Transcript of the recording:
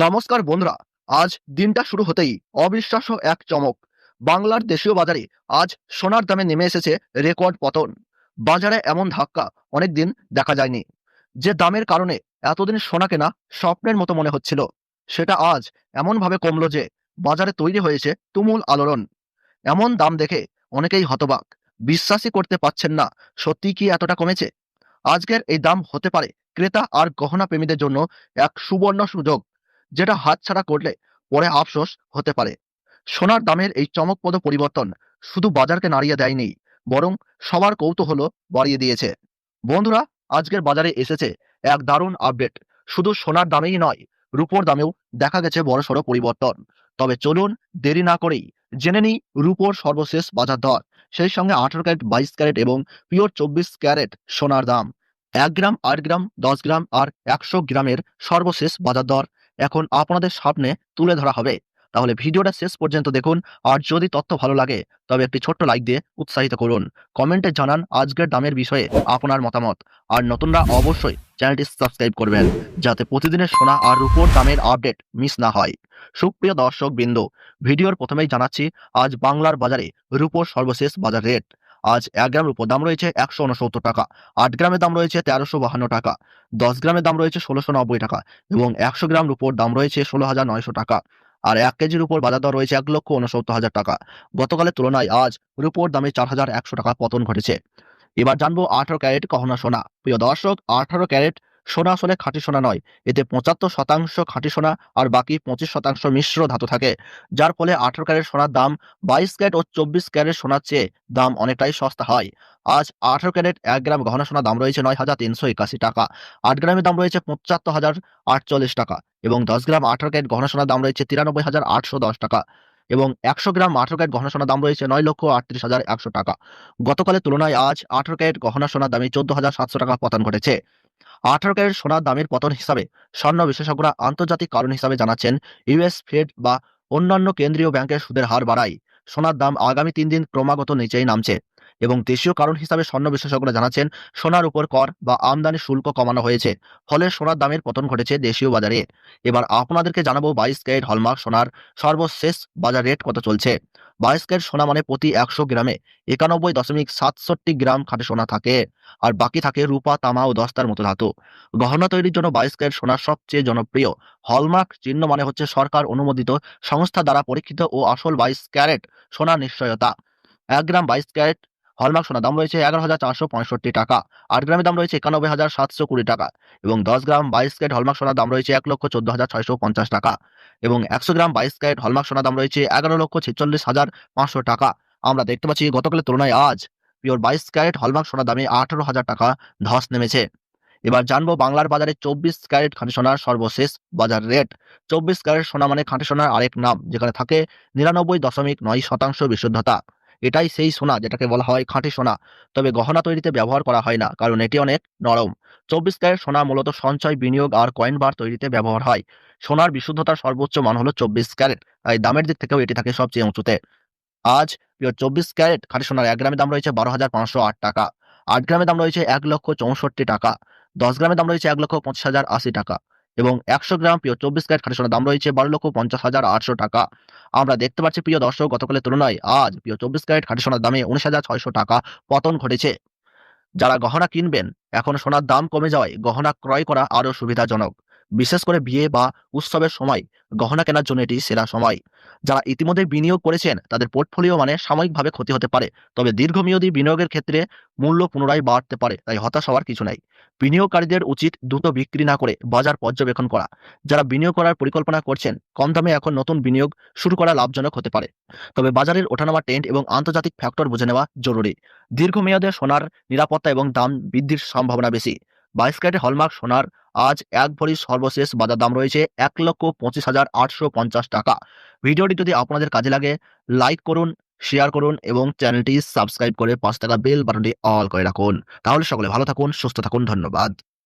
নমস্কার বন্ধুরা, আজ দিনটা শুরু হতেই অবিশ্বাস্য এক চমক। বাংলার দেশীয় বাজারে আজ সোনার দামে নেমে এসেছে রেকর্ড পতন। বাজারে এমন ধাক্কা অনেকদিন দেখা যায়নি। যে দামের কারণে এতদিন সোনা কেনা স্বপ্নের মতো মনে হচ্ছিল, সেটা আজ এমনভাবে কমলো যে বাজারে তৈরি হয়েছে তুমুল আলোড়ন। এমন দাম দেখে অনেকেই হতবাক, বিশ্বাসই করতে পারছেন না সত্যি কি এতটা কমেছে? আজকের এই দাম হতে পারে ক্রেতা আর গহনা প্রেমীদের জন্য এক সুবর্ণ সুযোগ। যেটা হাতছাড়া করলে পরে আফসোস হতে পারে। সোনার দামের এই চমকপ্রদ পরিবর্তন শুধু বাজারকে নাড়িয়ে দেয়নি, বরং সবার কৌতূহল বাড়িয়ে দিয়েছে। বন্ধুরা, আজকের বাজারে এসেছে এক দারুণ আপডেট। শুধু সোনার দামেই নয়, রূপোর দামেও দেখা গেছে বড়সড় পরিবর্তন। তবে চলুন দেরি না করেই জেনে নিই রূপোর সর্বশেষ বাজার দর। সেই সঙ্গে আঠারো ক্যারেট, বাইশ ক্যারেট এবং পিওর চব্বিশ ক্যারেট সোনার দাম। এক গ্রাম, আট গ্রাম, দশ গ্রাম আর একশো গ্রামের সর্বশেষ বাজার দর এখন আপনাদের সামনে তুলে ধরা হবে। তাহলে ভিডিওটা শেষ পর্যন্ত দেখুন, আর যদি তথ্য ভালো লাগে, তবে একটি ছোট্ট লাইক দিয়ে উৎসাহিত করুন। কমেন্টে জানান আজকের দামের বিষয়ে আপনার মতামত। আর নতুনরা অবশ্যই চ্যানেলটি সাবস্ক্রাইব করবেন, যাতে প্রতিদিনের সোনা আর রূপোর দামের আপডেট মিস না হয়। সুপ্রিয় দর্শক বিন্দু ভিডিওর প্রথমেই জানাচ্ছি, আজ বাংলার বাজারে রূপোর সর্বশেষ বাজার রেট আজ এক গ্রাম রূপোর দাম রয়েছে একশো উনসত্তর টাকা, আট গ্রামের দাম রয়েছে তেরোশো বাহান্ন টাকা, দশ গ্রামের দাম রয়েছে ষোলোশো নব্বই টাকা এবং একশো গ্রাম রূপোর দাম রয়েছে ষোলো হাজার নয়শো টাকা। আর এক কেজির উপর বাজার দর রয়েছে এক লক্ষ উনসত্তর হাজার টাকা। গতকালের তুলনায় আজ রুপোর দামে চার হাজার একশো টাকা পতন ঘটেছে। এবার জানব আঠারো ক্যারেট গহনা সোনা। প্রিয় দর্শক, আঠারো ক্যারেট সোনা আসলে খাঁটি সোনা নয়। এতে পঁচাত্তর শতাংশ খাঁটি সোনা আর বাকি পঁচিশ শতাংশ মিশ্র ধাতু থাকে, যার ফলে আঠারো ক্যারেট সোনার দাম, বাইশ ক্যারেট ও চব্বিশ ক্যারেট সোনার চেয়ে দাম অনেকটাই সস্তা হয়। আজ আঠারো ক্যারেট এক গ্রাম গহনা সোনার দাম রয়েছে নয় হাজার তিনশো একাশি টাকা। আট গ্রামের দাম রয়েছে পঁচাত্তর হাজার আটচল্লিশ টাকা এবং দশ গ্রাম আঠারো ক্যারেট গহনা সোনার দাম রয়েছে তিরানব্বই হাজার আটশো দশ টাকা এবং একশো গ্রাম আঠারো ক্যারেট গহনা সোনার দাম রয়েছে নয় লক্ষ আটত্রিশ হাজার একশো টাকা। গতকালের তুলনায় আজ আঠারো ক্যারেট গহনা সোনার দামে চোদ্দ হাজার সাতশো টাকা পতন ঘটেছে। আঠারো ক্যারেট সোনার দামের পতন হিসাবে স্বর্ণ বিশেষজ্ঞরা আন্তর্জাতিক কারণ হিসাবে জানাচ্ছেন ইউএস ফেড বা অন্যান্য কেন্দ্রীয় ব্যাংকের সুদের হার বাড়ায়। সোনার দাম আগামী তিন দিন ক্রমাগত নিচেই নামছে। এবং দেশীয় কারণ হিসাবে স্বর্ণ বিশেষজ্ঞরা জানাচ্ছেন, সোনার উপর কর বা আমদানি শুল্ক কমানো হয়েছে, ফলে সোনার দামের পতন ঘটেছে দেশীয় বাজারে। এবার আপনাদেরকে জানাব বাইশ ক্যারেট হলমার্ক সোনার সর্বশেষ বাজার রেট কত চলছে। বাইশ ক্যারেট সোনা মানে প্রতি একশো গ্রামে একানব্বই দশমিক সাতষট্টি গ্রাম খাঁটি সোনা থাকে, আর বাকি থাকে রূপা, তামা ও দস্তার মতো ধাতু। গহনা তৈরির জন্য বাইশ ক্যারেট সোনার সবচেয়ে জনপ্রিয়। হলমার্ক চিহ্ন মানে হচ্ছে সরকার অনুমোদিত সংস্থা দ্বারা পরীক্ষিত ও আসল বাইশ ক্যারেট সোনার নিশ্চয়তা। এক গ্রাম বাইশ ক্যারেট হলমার্ক সোনার দাম রয়েছে এগারো হাজার চারশো পঁয়ষট্টি টাকা। আট গ্রামের দাম রয়েছে একানব্বই হাজার সাতশো কুড়ি টাকা এবং দশ গ্রাম বাইশ ক্যারেট হলমার্ক সোনার দাম রয়েছে এক লক্ষ চোদ্দ হাজার ছয়শো পঞ্চাশ টাকা এবং একশো গ্রাম বাইশ ক্যারেট হলমার্ক সোনার দাম রয়েছে এগারো লক্ষ ছেচল্লিশ হাজার পাঁচশো টাকা। আমরা দেখতে পাচ্ছি গতকালের তুলনায় আজ পিওর বাইশ ক্যারেট হলমার্ক সোনার দামে আঠারো হাজার টাকা ধস নেমেছে। এবার জানব বাংলার বাজারে চব্বিশ ক্যারেট খাঁটি সোনার সর্বশেষ বাজার রেট। চব্বিশ ক্যারেট সোনা মানে খাঁটি সোনার আরেক নাম, যেখানে থাকে নিরানব্বই দশমিক নয় শতাংশ বিশুদ্ধতা। এটাই সেই সোনা যেটাকে বলা হয় খাঁটি সোনা। তবে গহনা তৈরিতে ব্যবহার করা হয় না, কারণ এটি অনেক নরম। চব্বিশ ক্যারেট সোনা মূলত সঞ্চয়, বিনিয়োগ আর কয়েন বার তৈরিতে ব্যবহার হয়। সোনার বিশুদ্ধতার সর্বোচ্চ মান হলো চব্বিশ ক্যারেট, তাই দামের দিক থেকেও এটি থাকে সবচেয়ে উঁচুতে। আজ পিওর চব্বিশ ক্যারেট খাঁটি সোনার এক গ্রামের দাম রয়েছে বারো হাজার পাঁচশো আট টাকা। আট গ্রামের দাম রয়েছে এক লক্ষ চৌষট্টি টাকা। দশ গ্রামের দাম রয়েছে এক লক্ষ পঁচিশ হাজার আশি টাকা। এবং একশো গ্রাম প্রিয় চব্বিশ ক্যারেট খাঁটি সোনার দাম রয়েছে বারো লক্ষ পঞ্চাশ হাজার আটশো টাকা। আমরা দেখতে পাচ্ছি, প্রিয় দর্শক, গতকালের তুলনায় আজ প্রিয় চব্বিশ ক্যারেট খাঁটি সোনার দামে উনিশ হাজার ছয়শো টাকা পতন ঘটেছে। যারা গহনা কিনবেন, এখন সোনার দাম কমে যাওয়ায় গহনা ক্রয় করা আরও সুবিধাজনক। বিশেষ করে বিয়ে বা উৎসবের সময় গহনা কেনার জন্য এটি সেরা সময়। যারা ইতিমধ্যে বিনিয়োগ করেছেন, তাদের পোর্টফোলিও মানে সাময়িকভাবে ক্ষতি হতে পারে, তবে দীর্ঘমেয়াদী বিনিয়োগের ক্ষেত্রে মূল্য পুনরায় বাড়তে পারে, তাই হতাশ হওয়ার কিছু নাই। বিনিয়োগকারীদের উচিত দ্রুত বিক্রি না করে বাজার পর্যবেক্ষণ করা। যারা বিনিয়োগ করার পরিকল্পনা করছেন, কম দামে এখন নতুন বিনিয়োগ শুরু করা লাভজনক হতে পারে। তবে বাজারের ওঠানামা ট্রেন্ড এবং আন্তর্জাতিক ফ্যাক্টর বুঝে নেওয়া জরুরি। দীর্ঘমেয়াদে সোনার নিরাপত্তা এবং দাম বৃদ্ধির সম্ভাবনা বেশি। বাইশ ক্যারেটে হলমার্ক সোনার আজ এক ভরি সর্বশেষ বাজার দাম রয়েছে এক লক্ষ পঁচিশ হাজার আটশো পঞ্চাশ টাকা। ভিডিওটি যদি আপনাদের কাজে লাগে, লাইক করুন, শেয়ার করুন এবং চ্যানেলটি সাবস্ক্রাইব করে পাঁচ টাকা বেল বাটনটি অল করে রাখুন। তাহলে সকলে ভালো থাকুন, সুস্থ থাকুন, ধন্যবাদ।